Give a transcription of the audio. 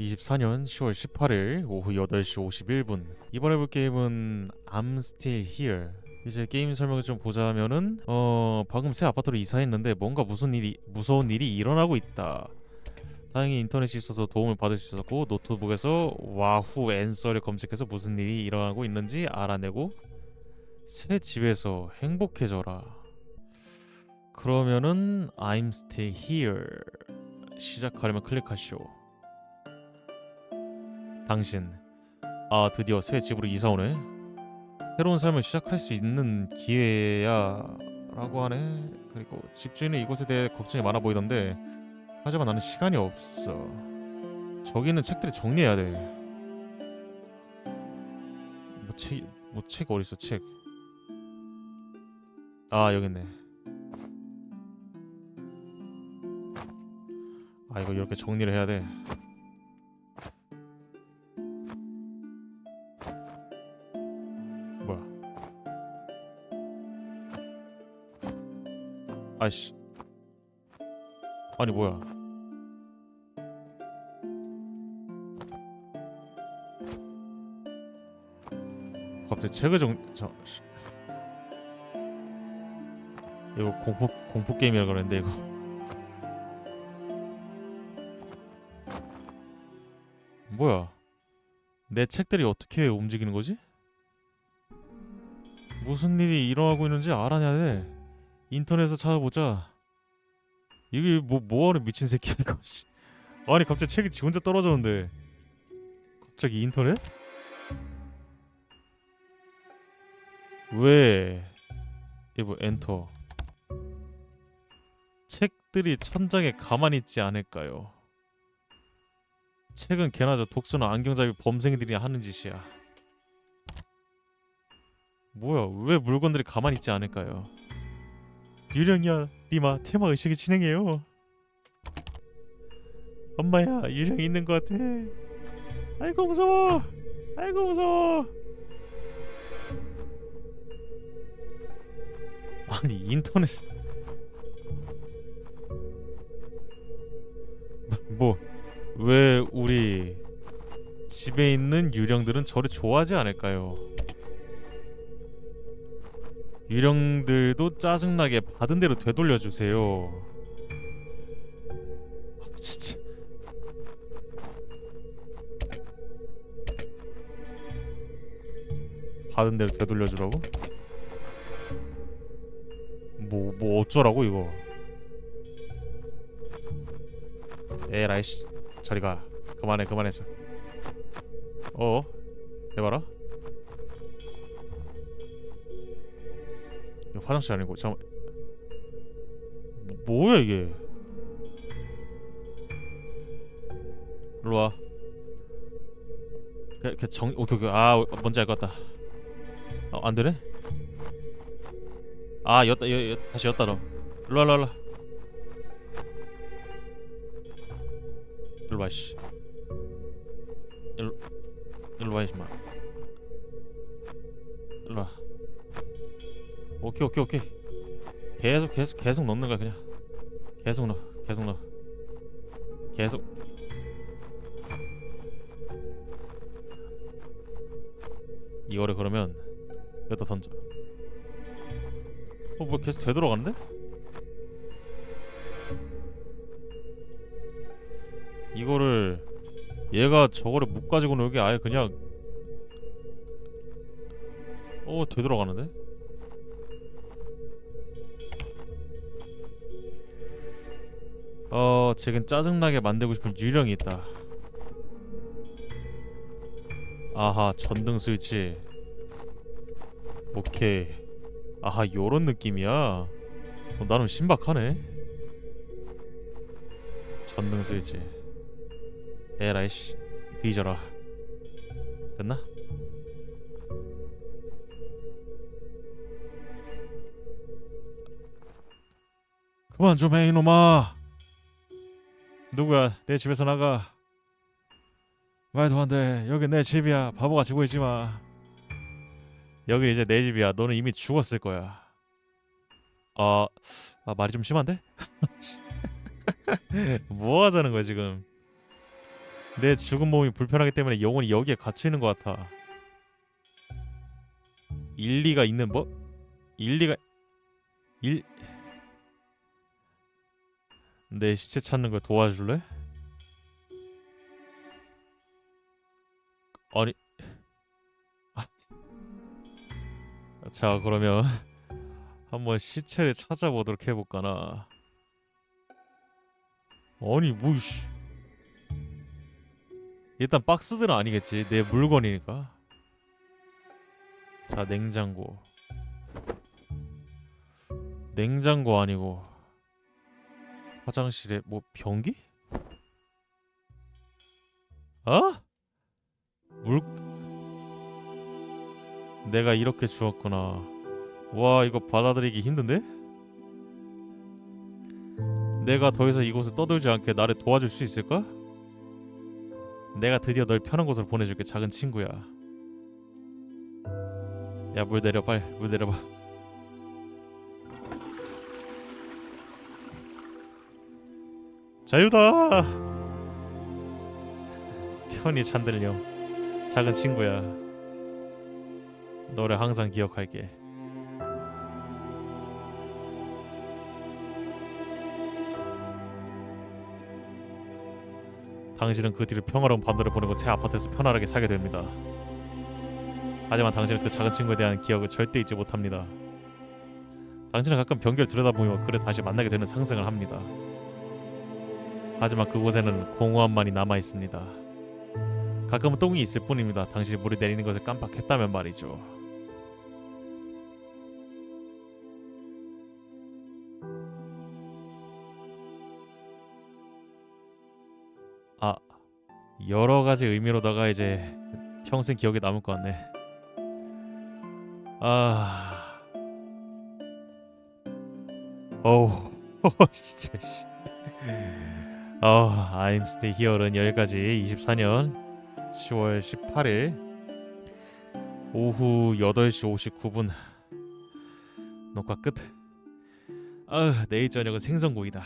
2024년 10월 18일 오후 8시 51분. 이번에 볼 게임은 I'm Still Here. 이제 게임 설명을 좀 보자면은 어 방금 새 아파트로 이사했는데 뭔가 무슨 일이 무서운 일이 일어나고 있다. 다행히 인터넷이 있어서 도움을 받을 수 있었고 노트북에서 와후 앤서를 검색해서 무슨 일이 일어나고 있는지 알아내고 새 집에서 행복해져라. 그러면은 I'm Still Here 시작하려면 클릭하시오 당신 아 드디어 새 집으로 이사 오네. 새로운 삶을 시작할 수 있는 기회야 라고 하네. 그리고 집주인은 이곳에 대해 걱정이 많아 보이던데 하지만 나는 시간이 없어. 저기 있는 책들을 정리해야 돼 뭐 책 뭐 책 어딨어 책 아 여기 있네. 아 이거 이렇게 정리를 해야 돼 아이씨. 아니 뭐야? 갑자기 책을 정 저. 씨. 이거 공포 공포 게임이라 그러는데 이거. 뭐야? 내 책들이 어떻게 움직이는 거지? 무슨 일이 일어나고 있는지 알아내야 돼. 인터넷에서 찾아보자. 이게 뭐 뭐하는 미친 새끼야 이거. 씨. 아니 갑자기 책이 지 혼자 떨어졌는데 갑자기 인터넷? 왜? 이거 엔터. 책들이 천장에 가만히 있지 않을까요? 책은 개나 저 독서나 안경잡이 범생이들이 하는 짓이야. 뭐야 왜 물건들이 가만히 있지 않을까요? 유령이야 니마 테마 의식이 진행해요. 엄마야 유령이 있는 것 같아. 아이고 무서워. 아이고 무서워. 아니 인터넷. 뭐 왜 우리 집에 있는 유령들은 저를 좋아하지 않을까요? 유령들도 짜증나게 받은 대로 되돌려 주세요. 아, 진짜. 받은 대로 되돌려 주라고? 뭐뭐 어쩌라고 이거? 에라이 씨. 저리 가. 그만해 그만해 저. 어? 해봐라. 화장실 아니고 잠깐 뭐, 뭐야 이게? 일로 와. 그, 그 정, 오케이 오케이. 아 뭔지 알 것 같다. 어, 안 되네? 아 였다 여, 여, 다시 였다 너 일로 와 일로 와 일로 와. 일로 와 씨. 일로 일로 와 이마 오케이 오케이 오케이. 계속 계속 계속 넣는 거야 그냥. 계속 넣어 계속 넣어. 계속. 이거를 그러면 여기다 던져. 어뭐 계속 되돌아가는데? 이거를 얘가 저거를 못 가지고는 여기 아예 그냥 어 되돌아가는데? 어 지금 짜증나게 만들고 싶은 유령이 있다. 아하 전등 스위치. 오케이. 아하 요런 느낌이야. 어, 나름 신박하네. 전등 스위치. 에라이씨. 뒤져라. 됐나? 그만 좀 해 이놈아 누구야 내 집에서 나가 말도 안돼 여기 내 집이야 바보같이 보이지 마 여기 이제 내 집이야 너는 이미 죽었을 거야 아, 아 말이 좀 심한데? 뭐 하자는 거야 지금 내 죽은 몸이 불편하기 때문에 영혼이 여기에 갇혀 있는 것 같아. 일리가 있는 뭐? 일리가 일. 내 시체 찾는 걸 도와줄래? 아니. 아. 자 그러면 한번 시체를 찾아보도록 해볼까나. 아니 뭐씨. 일단 박스들은 아니겠지. 내 물건이니까. 자 냉장고. 냉장고 아니고 화장실에 뭐 변기? 어? 물 내가 이렇게 주었구나. 와 이거 받아들이기 힘든데? 내가 더 이상 이곳에 떠들지 않게 나를 도와줄 수 있을까? 내가 드디어 널 편한 곳으로 보내줄게 작은 친구야. 야 물 내려 빨리 물 내려봐. 자유다. 편히 잠들렴 작은 친구야. 너를 항상 기억할게. 당신은 그 뒤로 평화로운 밤들을 보내고 새 아파트에서 편안하게 살게 됩니다. 하지만 당신은 그 작은 친구에 대한 기억을 절대 잊지 못합니다. 당신은 가끔 변기를 들여다보며 그를 다시 만나게 되는 상상을 합니다. 하지만 그곳에는 공허함만이 남아 있습니다. 가끔은 똥이 있을 뿐입니다. 당신이 물을 내리는 것을 깜빡했다면 말이죠. 아 여러 가지 의미로다가 이제 평생 기억에 남을 것 같네. 아, 어우, 진짜 씨. 어, I'm Still Here는 여기까지 24년 10월 18일 오후 8시 59분 녹화 끝. 아, 내일 저녁은 생선구이다.